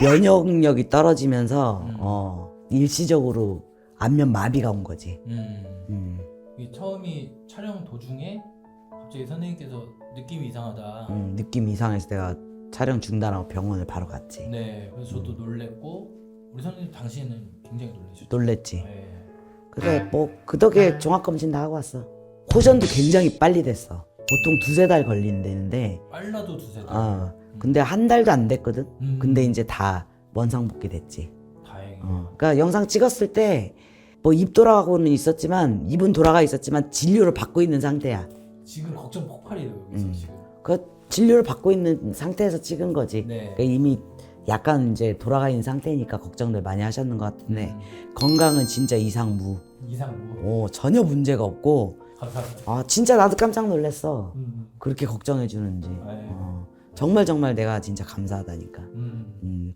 면역력이 떨어지면서 음. 어, 일시적으로 안면 마비가 온 거지. 음. 음, 이 처음이 촬영 도중에 갑자기 선생님께서 느낌이 이상하다. 음, 느낌 이상해서 내가 촬영 중단하고 병원을 바로 갔지. 네, 그래서 저도 음. 놀랬고 우리 선생님 당시에는 굉장히 놀라셨죠. 놀랬지. 네. 그래 뭐그 덕에 종합 검진 다 하고 왔어. 호전도 굉장히 빨리 됐어. 보통 두세 달 걸린다는데 빨라도 두세 달. 아 근데 한 달도 안 됐거든. 음. 근데 이제 다 원상복귀 됐지. 다행이에요. 어. 그러니까 영상 찍었을 때 뭐 입 돌아가고는 있었지만 입은 돌아가 있었지만 진료를 받고 있는 상태야. 지금 걱정 폭발이에요 여기서 음. 지금. 그 진료를 받고 있는 상태에서 찍은 거지. 네. 그러니까 이미 약간 이제 돌아가 있는 상태니까 걱정들 많이 하셨는 것 같은데 음. 건강은 진짜 이상무. 이상 뭐오 전혀 문제가 없고 감사합니다. 아 진짜 나도 깜짝 놀랐어. 음. 그렇게 걱정해 주는지. 네. 어, 정말 정말 내가 진짜 감사하다니까. 음. 음,